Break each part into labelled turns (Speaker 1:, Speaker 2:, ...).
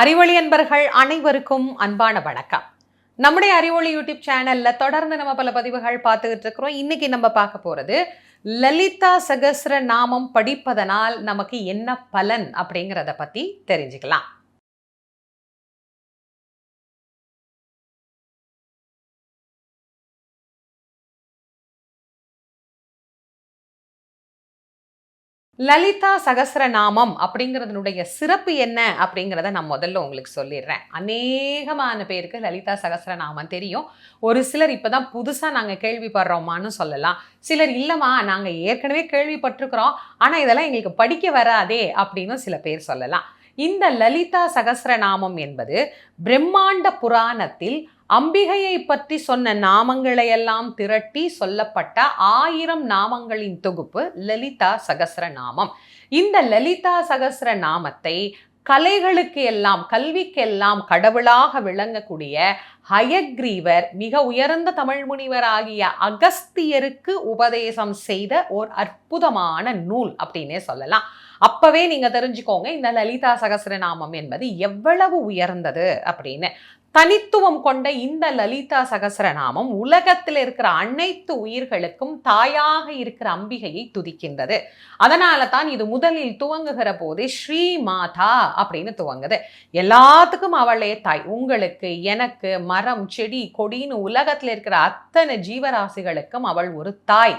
Speaker 1: அறிவொளி அன்பர்கள் அனைவருக்கும் அன்பான வணக்கம். நம்முடைய அறிவொளி யூடியூப் சேனல்ல தொடர்ந்து நம்ம பல பதிவுகள் பார்த்துக்கிட்டு இருக்கிறோம். இன்னைக்கு நம்ம பார்க்க போறது லலிதா சகஸ்ர நாமம் படிப்பதனால் நமக்கு என்ன பலன் அப்படிங்கிறத பத்தி தெரிஞ்சுக்கலாம். லலிதா சகஸ்ரநாமம் அப்படிங்கிறதுனுடைய சிறப்பு என்ன அப்படிங்கிறத நான் முதல்ல உங்களுக்கு சொல்லிடுறேன். அநேகமான பேருக்கு லலிதா சகஸ்ரநாமம் தெரியும். ஒரு சிலர் இப்போதான் புதுசாக நாங்கள் கேள்விப்படுறோமான்னு சொல்லலாம். சிலர் இல்லைம்மா நாங்கள் ஏற்கனவே கேள்விப்பட்டிருக்கிறோம். ஆனால் இதெல்லாம் எங்களுக்கு படிக்க வராதே அப்படின்னு சில பேர் சொல்லலாம். இந்த லலிதா சகஸ்ரநாமம் என்பது பிரம்மாண்ட புராணத்தில் அம்பிகையை பற்றி சொன்ன நாமங்களையெல்லாம் திரட்டி சொல்லப்பட்ட ஆயிரம் நாமங்களின் தொகுப்பு லலிதா சகஸ்ர நாமம். இந்த லலிதா சகசர நாமத்தை கலைகளுக்கு எல்லாம் கல்விக்கெல்லாம் கடவுளாக விளங்கக்கூடிய ஹயக்ரீவர் மிக உயர்ந்த தமிழ் முனிவராகிய அகஸ்தியருக்கு உபதேசம் செய்த ஓர் அற்புதமான நூல் அப்படின்னே சொல்லலாம். அப்பவே நீங்க தெரிஞ்சுக்கோங்க இந்த லலிதா சகஸ்ரநாமம் என்பது எவ்வளவு உயர்ந்தது அப்படின்னு. தனித்துவம் கொண்ட இந்த லலிதா சகசரநாமம் உலகத்தில் இருக்கிற அனைத்து உயிர்களுக்கும் தாயாக இருக்கிற அம்பிகையை துதிக்கின்றது. அதனால தான் இது முதலில் துவங்குகிற போதே ஸ்ரீ மாதா அப்படின்னு துவங்குது. எல்லாத்துக்கும் அவளே தாய். உங்களுக்கு எனக்கு மரம் செடி கொடின்னு உலகத்தில் இருக்கிற அத்தனை ஜீவராசிகளுக்கும் அவள் ஒரு தாய்.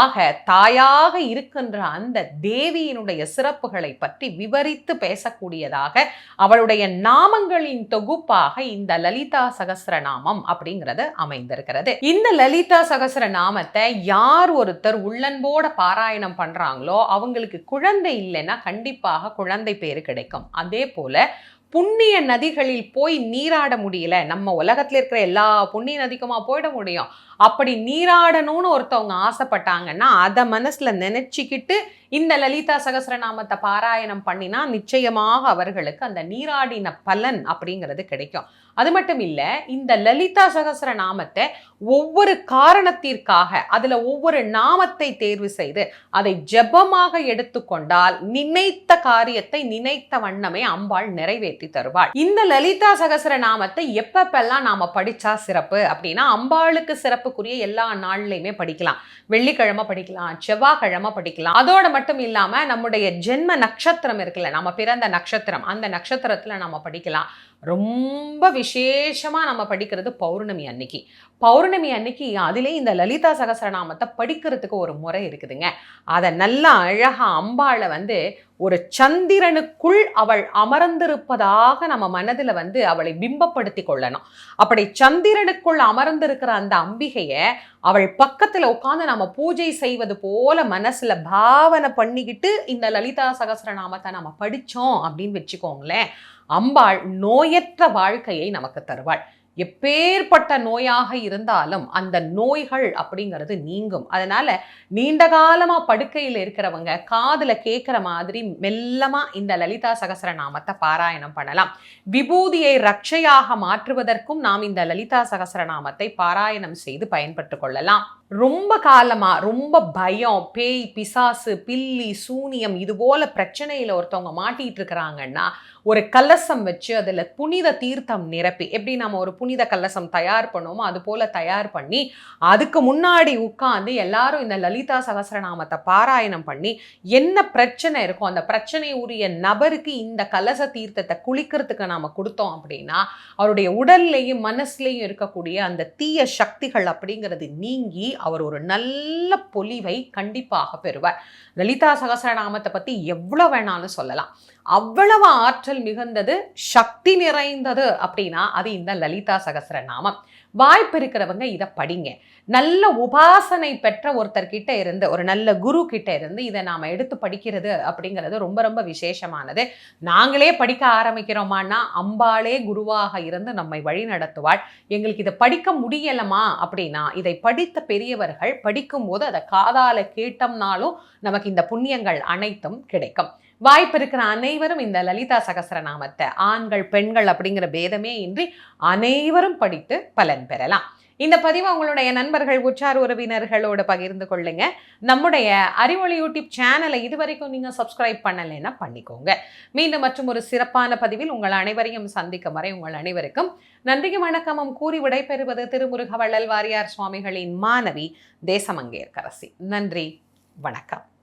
Speaker 1: ஆக தாயாக இருக்கின்ற அந்த தேவியினுடைய சிறப்புகளை பற்றி விவரித்து பேசக்கூடியதாக அவளுடைய நாமங்களின் தொகுப்பாக இந்த லலிதா சகஸ்ரநாமம் அப்படிங்கிறது அமைந்திருக்கிறது. இந்த லலிதா சகஸ்ர நாமத்தை யார் ஒருத்தர் உள்ளன்போட பாராயணம் பண்றாங்களோ அவங்களுக்கு குழந்தை இல்லைன்னா கண்டிப்பாக குழந்தை பேரு கிடைக்கும். அதே போல புண்ணிய நதிகளில் போய் நீராட முடியல நம்ம உலகத்தில் இருக்கிற எல்லா புண்ணிய நதிக்குமா போயிட முடியும்? அப்படி நீராடணும்னு ஒருத்தவங்க ஆசைப்பட்டாங்கன்னா அதை மனசில் நினச்சிக்கிட்டு இந்த லலிதா சகசரநாமத்தை பாராயணம் பண்ணினா நிச்சயமாக அவர்களுக்கு அந்த நீராடின பலன் அப்படிங்கிறது கிடைக்கும். அது மட்டும் இல்லை இந்த லலிதா சகஸ்ர நாமத்தை ஒவ்வொரு காரணத்திற்காக அதில் ஒவ்வொரு நாமத்தை தேர்வு செய்து அதை ஜெபமாக எடுத்துக்கொண்டால் நினைத்த காரியத்தை நினைத்த வண்ணமே அம்பாள் நிறைவேற்றி தருவாள். இந்த லலிதா சகஸ்ர நாமத்தை எப்பப்பெல்லாம் நாம படிச்சா சிறப்பு அப்படின்னா அம்பாளுக்கு சிறப்பு சிறப்புக்குரிய எல்லா நாள்லையுமே படிக்கலாம். வெள்ளிக்கிழமை படிக்கலாம் செவ்வாய்க்கிழமை படிக்கலாம். அதோட மட்டும் இல்லாம நம்முடைய ஜென்ம நட்சத்திரம் இருக்குல்ல நம்ம பிறந்த நட்சத்திரம் அந்த நட்சத்திரத்துல நம்ம படிக்கலாம். ரொம்ப விசேஷமா நம்ம படிக்கிறது பௌர்ணமி அன்னைக்கு. பௌர்ணமி அன்னைக்கு அதிலே இந்த லலிதா சகசரநாமத்தை படிக்கிறதுக்கு ஒரு முறை இருக்குதுங்க. அதை நல்லா அழகா அம்பாளை வந்து ஒரு சந்திரனுக்குள் அவள் அமர்ந்திருப்பதாக நம்ம மனதில் வந்து அவளை பிம்பப்படுத்தி கொள்ளணும். அப்படி சந்திரனுக்குள் அமர்ந்திருக்கிற அந்த அம்பிகையை அவள் பக்கத்தில் உட்காந்து நம்ம பூஜை செய்வது போல மனசில் பாவனை பண்ணிக்கிட்டு இந்த லலிதா சகசரநாமத்தை நம்ம படித்தோம் அப்படின்னு வச்சுக்கோங்களேன் அம்பாள் நோயற்ற வாழ்க்கையை நமக்கு தருவாள். எப்பேற்பட்ட நோயாக இருந்தாலும் அந்த நோய்கள் அப்படிங்கிறது நீங்கும். அதனால நீண்ட காலமாக படுக்கையில் இருக்கிறவங்க காதில் கேட்குற மாதிரி மெல்லமாக இந்த லலிதா சகசரநாமத்தை பாராயணம் பண்ணலாம். விபூதியை ரட்சையாக மாற்றுவதற்கும் நாம் இந்த லலிதா சகசரநாமத்தை பாராயணம் செய்து பயன்பட்டு கொள்ளலாம். ரொம்ப காலமா ரொம்ப பயம் பேய் பிசாசு பில்லி சூனியம் இது போல பிரச்சனையில ஒருத்தவங்க மாட்டிட்டு இருக்கிறாங்கன்னா ஒரு கலசம் வச்சு அதில் புனித தீர்த்தம் நிரப்பி எப்படி நம்ம ஒரு புனித கலசம் தயார் பண்ணுவோமோ அது போல தயார் பண்ணி அதுக்கு முன்னாடி உட்காந்து எல்லாரும் இந்த லலிதா சகசரநாமத்தை பாராயணம் பண்ணி என்ன பிரச்சனை இருக்கோ அந்த பிரச்சனை உரிய நபருக்கு இந்த கலச தீர்த்தத்தை குளிக்கிறதுக்கு நாம கொடுத்தோம் அப்படின்னா அவருடைய உடல்லையும் மனசுலையும் இருக்கக்கூடிய அந்த தீய சக்திகள் அப்படிங்கிறது நீங்கி அவர் ஒரு நல்ல பொலிவை கண்டிப்பாக பெறுவார். லலிதா சகசரநாமத்தை பத்தி எவ்வளவு வேணாலும் சொல்லலாம். அவ்வளவு ஆற்றல் மிகுந்தது சக்தி நிறைந்தது அப்படின்னா அது இந்த லலிதா சகசர நாமம். வாய்ப்பு இருக்கிறவங்க இதை படிங்க. நல்ல உபாசனை பெற்ற ஒருத்தர்கிட்ட இருந்து ஒரு நல்ல குரு கிட்ட இருந்து இதை நாம் எடுத்து படிக்கிறது அப்படிங்கிறது ரொம்ப ரொம்ப விசேஷமானது. நாங்களே படிக்க ஆரம்பிக்கிறோமான்னா அம்பாளே குருவாக இருந்து நம்மை வழி நடத்துவாள். எங்களுக்கு இதை படிக்க முடியலமா அப்படின்னா இதை படித்த பெரியவர்கள் படிக்கும்போது அதை காதால கேட்டோம்னாலும் நமக்கு இந்த புண்ணியங்கள் அனைத்தும் கிடைக்கும். வாய்ப்பு இருக்கிற அனைவரும் இந்த லலிதா சகசரநாமத்தை ஆண்கள் பெண்கள் அப்படிங்கிற பேதமே இன்றி அனைவரும் படித்து பலன் பெறலாம். இந்த பதிவை உங்களுடைய நண்பர்கள் உற்றார் உறவினர்களோடு பகிர்ந்து கொள்ளுங்க. நம்முடைய அறிவொளி யூடியூப் சேனலை இதுவரைக்கும் நீங்க சப்ஸ்கிரைப் பண்ணலைன்னா பண்ணிக்கோங்க. மீண்டும் மற்றும் ஒரு சிறப்பான பதிவில் உங்கள் அனைவரையும் சந்திக்கும் வரை உங்கள் அனைவருக்கும் நன்றியும் வணக்கமும் கூறி விடைபெறுவது திருமுருக வள்ளல் வாரியார் சுவாமிகளின் மாணவி தேசமங்கேற்கரசி. நன்றி. வணக்கம்.